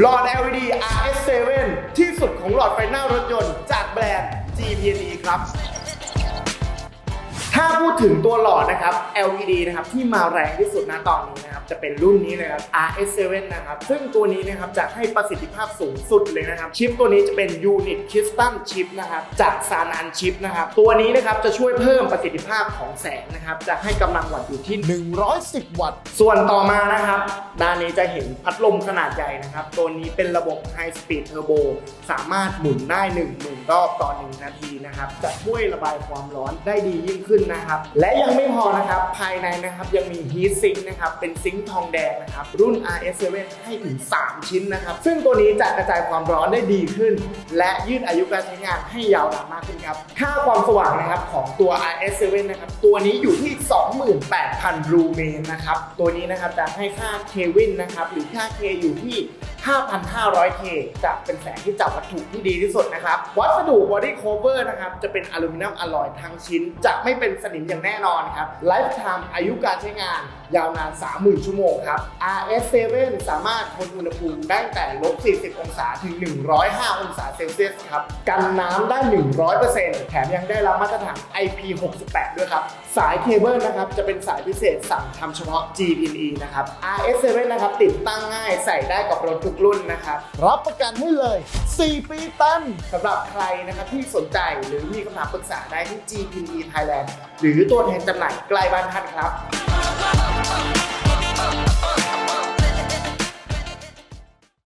หลอด LED RS7 ที่สุดของหลอดไฟหน้ารถยนต์จากแบรนด์ GPE ครับ ถึงตัวหลอดนะครับ LED นะครับที่มาแรงที่สุดนะตอนนี้นะครับจะเป็นรุ่นนี้นะครับ RS7 นะครับซึ่งตัวนี้นะครับจะให้ประสิทธิภาพสูงสุดเลยนะครับชิปตัวนี้จะเป็น Unit Crystal Chip นะครับจาก Sanan Chip นะครับตัวนี้นะครับจะช่วยเพิ่มประสิทธิภาพของแสงนะครับจะให้กำลังวัตต์อยู่ที่ 110 วัตต์ ส่วนต่อมานะครับด้านนี้จะเห็นพัดลมขนาดใหญ่นะครับตัวนี้เป็นระบบ High Speed Turbo สามารถหมุนได้1 0,000 รอบต่อ1นาทีนะครับ จะช่วยระบายความร้อนได้ดียิ่งขึ้นนะครับ และยังไม่พอนะครับ ภายในนะครับยังมี Heat Sink นะครับ เป็นซิงค์ทองแดงนะครับ รุ่น RS7 ให้ถึง 3 ชิ้นนะครับ ซึ่งตัวนี้จะกระจายความร้อนได้ดีขึ้น และยืดอายุการใช้งานให้ยาวนานมากขึ้นครับค่าความสว่างนะครับของตัว RS7 นะครับ ตัวนี้อยู่ที่ 28,000 ลูเมนนะครับ ตัวนี้นะครับจะให้ค่าเควินนะครับ หรือค่าเคอยู่ที่ 5,500K จะเป็นแสงที่จับวัตถุที่ดีที่สุดนะครับ วัสดุ body cover นะครับ จะเป็นอลูมิเนียมอลลอยทั้งชิ้น จะไม่เป็นสนิมอย่างแน่นอนครับ lifetime อายุการใช้งานยาวนาน 30,000 ชั่วโมงครับ RS7 สามารถทนอุณหภูมิได้แต่ลบ 40 องศาถึง 105 องศาเซลเซียสครับ กันน้ำได้ 100%แถมยังได้รับมาตรฐาน IP68 ด้วยครับ สายเคเบิลนะครับ จะเป็นสายพิเศษสั่งทำเฉพาะ GPE นะครับ RS7 นะครับ ติดตั้งง่ายใส่ได้กับรถทุกรุ่นนะครับ รับประกันให้เลย 4 ปีเต็มสำหรับใครนะครับที่สนใจหรือมีคำถามปรึกษาได้ที่ GPNE Thailand หรือตัวแทนจำหน่ายใกล้บ้านท่านครับ